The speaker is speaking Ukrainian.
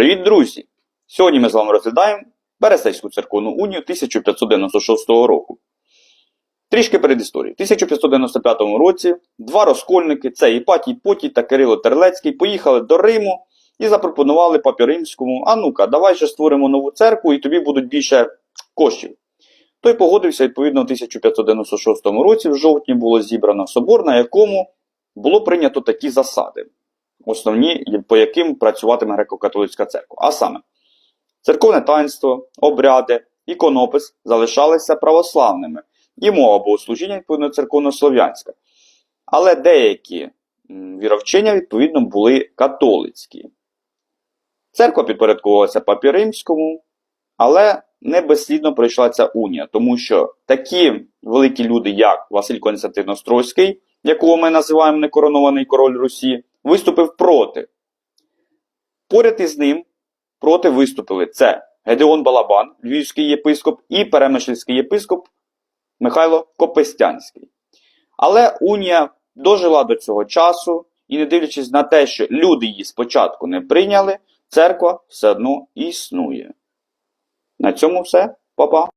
Привіт, друзі! Сьогодні ми з вами розглядаємо Берестейську церковну унію 1596 року. Трішки передісторії. У 1595 році два розкольники, це Іпатій Потій та Кирило Терлецький, поїхали до Риму і запропонували папі Римському: а ну-ка, давай же створимо нову церкву і тобі будуть більше коштів. Той погодився, відповідно, у 1596 році, в жовтні, було зібрано собор, на якому було прийнято такі засади, основні, по яким працюватиме греко-католицька церква. А саме, церковне таїнство, обряди, іконопис залишалися православними, і мова богослужіння, відповідно, церковнослов'янська. Але деякі віровчення, відповідно, були католицькі. Церква підпорядковувалася папі римському, але не безслідно пройшла ця унія, тому що такі великі люди, як Василь Константин Острозький, якого ми називаємо некоронований король Русі, виступив проти. Поряд із ним проти виступили це Гедеон Балабан, львівський єпископ, і перемишльський єпископ Михайло Копестянський. Але унія дожила до цього часу, і не дивлячись на те, що люди її спочатку не прийняли, церква все одно існує. На цьому все. Па-па.